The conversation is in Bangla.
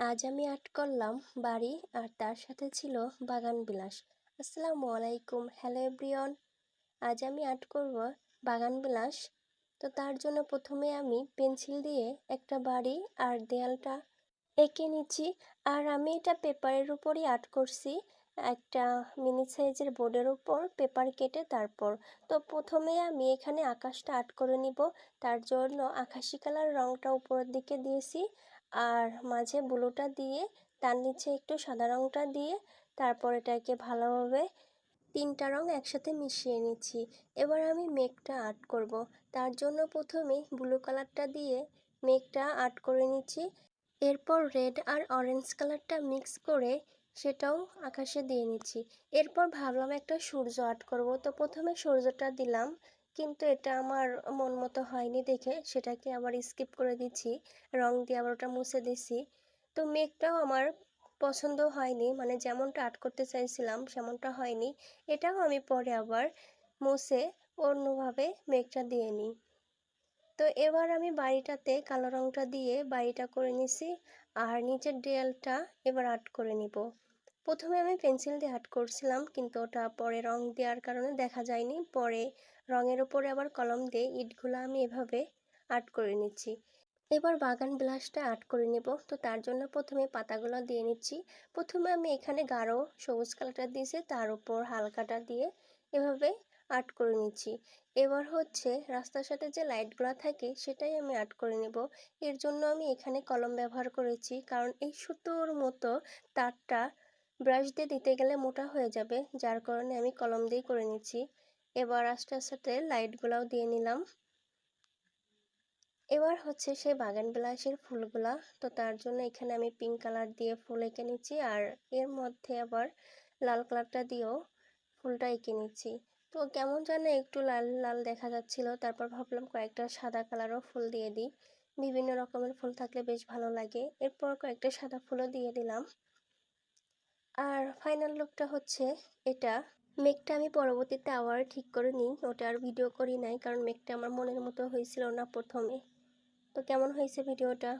আজ আমি আর্ট করলাম বাড়ি আর তার সাথে ছিল বাগান বিলাস। আসসালামু আলাইকুম, হ্যালো এভরিওন আজ আমি আর্ট করব বাগান বিলাস। তো তার জন্য প্রথমে আমি পেন্সিল দিয়ে একটা বাড়ি আর দেয়ালটা এঁকে নিচ্ছি। আর আমি এটা পেপারের উপরই আর্ট করছি। একটা মিনি সাইজের বোর্ডের উপর পেপার কেটে তারপর, তো প্রথমে আমি এখানে আকাশটা আর্ট করে নিব। তার জন্য আকাশি কালার রঙটা উপরের দিকে দিয়েছি আর মাঝে ব্লুটা দিয়ে, তার নিচে একটু সাদা রঙটা দিয়ে, তারপর এটাকে ভালোভাবে তিনটা রং একসাথে মিশিয়ে নিচ্ছি। এবার আমি মেঘটা আর্ট করব। তার জন্য প্রথমে ব্লু কালারটা দিয়ে মেঘটা আর্ট করে নিচ্ছি। এরপর রেড আর অরেঞ্জ কালারটা মিক্স করে সেটাও আকাশে দিয়ে নিচ্ছি। এরপর ভাবলাম একটা সূর্য আর্ট করব। তো প্রথমে সূর্যটা দিলাম, কিন্তু এটা আমার মন মতো হয়নি দেখে। সেটাকে আবার স্কিপ করে দিচ্ছি, রং দিয়ে আবার ওটা মুছে দিছি তো মেঘটাও আমার পছন্দ হয়নি মানে যেমনটা আর্ট করতে চাইছিলাম সেমনটা হয়নি। এটাও আমি পরে আবার মুছে অন্যভাবে মেঘটা দিয়ে নিই। তো এবার আমি বাড়িটাতে কালো রংটা দিয়ে বাড়িটা করে নিছি, আর নিচের দেয়ালটা এবার আর্ট করে নিব। প্রথমে আমি পেন্সিল দিয়ে আর্ট করছিলাম, কিন্তু ওটা পরে রং দেওয়ার কারণে দেখা যায়নি। পরে রঙের ওপরে আবার কলম দিয়ে ইটগুলো আমি এভাবে আর্ট করে নিচ্ছি। এবার বাগান ব্লাশটা আর্ট করে নেব, তো তার জন্য প্রথমে পাতাগুলো দিয়ে নিচ্ছি। প্রথমে আমি এখানে গাঢ় সবুজ কালারটা দিয়েছি, তার উপর হালকাটা দিয়ে এভাবে আর্ট করে নিচ্ছি। এবার হচ্ছে রাস্তার সাথে যে লাইটগুলো থাকে, সেটাই আমি আর্ট করে নেব। এর জন্য আমি এখানে কলম ব্যবহার করেছি, কারণ এই সুতোর মতো তারটা ব্রাশ দিয়ে দিতে গেলে মোটা হয়ে যাবে, যার কারণে আমি কলম দিয়েই করে নিচ্ছি। এবার আস্তে আস্তে লাইটগুলাও দিয়ে নিলাম। এবার হচ্ছে সেই বাগান বিলাসের ফুলগুলা, তো তার জন্য এখানে আমি পিঙ্ক কালার দিয়ে ফুল এঁকে নিচ্ছি, আর এর মধ্যে আবার লাল কালারটা দিয়েও ফুলটা এঁকে নিচ্ছি। তো কেমন যেন একটু লাল লাল দেখা যাচ্ছিল, তারপর ভাবলাম কয়েকটা সাদা কালারও ফুল দিয়ে দিই। বিভিন্ন রকমের ফুল থাকলে বেশ ভালো লাগে। এরপর কয়েকটা সাদা ফুলও দিয়ে দিলাম। আর ফাইনাল লুকটা হচ্ছে এটা। মেঘটা আমি পরবর্তীতে আবার ঠিক করে নিই। ওটা আর ভিডিও করি নাই, কারণ মেঘটা আমার মনের মতো হয়েছিল না প্রথমে। তো কেমন হয়েছে ভিডিওটা